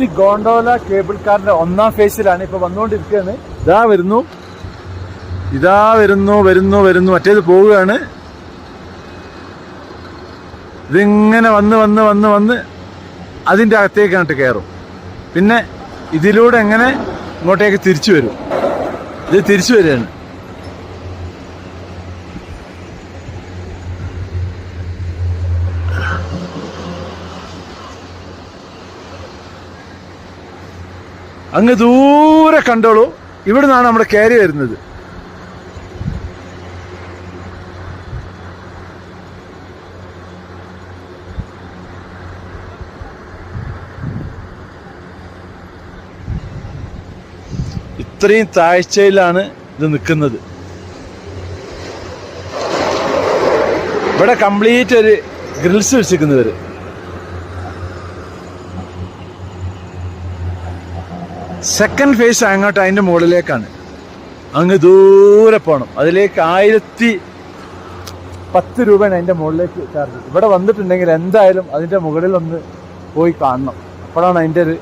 ഇത് ഗോണ്ടോല കേബിൾ കാറിന്റെ ഒന്നാം ഫേസിലാണ് ഇപ്പൊ വന്നുകൊണ്ടിരിക്കുന്നത്. ഇതാ വരുന്നു. ഇതാ വരുന്നു വരുന്നു വരുന്നു. മറ്റേത് പോവുകയാണ്. ഇതിങ്ങനെ വന്ന് വന്ന് വന്ന് വന്ന് അതിന്റെ അകത്തേക്കായിട്ട് കയറും. പിന്നെ ഇതിലൂടെ എങ്ങനെ ഇങ്ങോട്ടേക്ക് തിരിച്ചു വരും? ഇത് തിരിച്ചു വരികയാണ്. അങ്ങ് ദൂരെ കണ്ടോളൂ. ഇവിടെ നിന്നാണ് നമ്മുടെ കയറി വരുന്നത്. ഇത്രയും താഴ്ചയിലാണ് ഇത് നിൽക്കുന്നത്. ഇവിടെ കംപ്ലീറ്റ് ഒരു ഗ്രിൽസ് വെച്ചിരിക്കുന്നവര്. സെക്കൻഡ് ഫേസ് അങ്ങോട്ട് അതിന്റെ മുകളിലേക്കാണ്. അങ്ങ് ദൂരെ പോകണം അതിലേക്ക് ആയിരത്തി പത്ത് രൂപയാണ് അതിന്റെ മുകളിലേക്ക് ചാർജ് ഇവിടെ വന്നിട്ടുണ്ടെങ്കിൽ എന്തായാലും അതിന്റെ മുകളിൽ ഒന്ന് പോയി കാണണം. അപ്പോഴാണ് അതിന്റെ ഒരു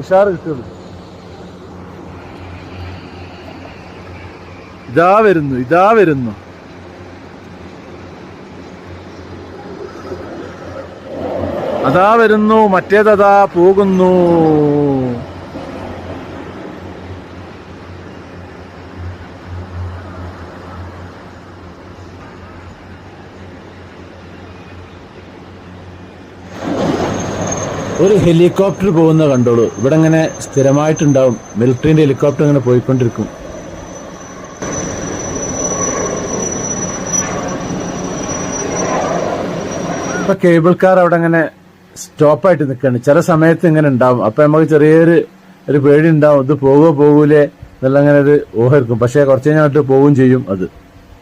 ഉഷാർ കിട്ടുള്ളൂ. ഇതാ വരുന്നു ഇതാ വരുന്നു. അതാ വരുന്നു മറ്റേതതാ പോകുന്നു. ഒരു ഹെലികോപ്റ്റർ പോകുന്ന കണ്ടോളൂ. ഇവിടെ ഇങ്ങനെ സ്ഥിരമായിട്ടുണ്ടാവും. മിലിറ്ററിന്റെ ഹെലികോപ്റ്റർ ഇങ്ങനെ പോയിക്കൊണ്ടിരിക്കും. ഇപ്പൊ കേബിൾ കാർ അവിടെ ഇങ്ങനെ സ്റ്റോപ്പായിട്ട് നിൽക്കുകയാണ്. ചില സമയത്ത് ഇങ്ങനെ ഉണ്ടാവും. അപ്പൊ നമുക്ക് ചെറിയൊരു ഒരു പേടി ഉണ്ടാവും. ഇത് പോകുമോ പോകൂലേ എന്നുള്ള അങ്ങനെ ഒരു ഊഹം പക്ഷെ കുറച്ച് കഴിഞ്ഞാൽ പോവുകയും ചെയ്യും അത്.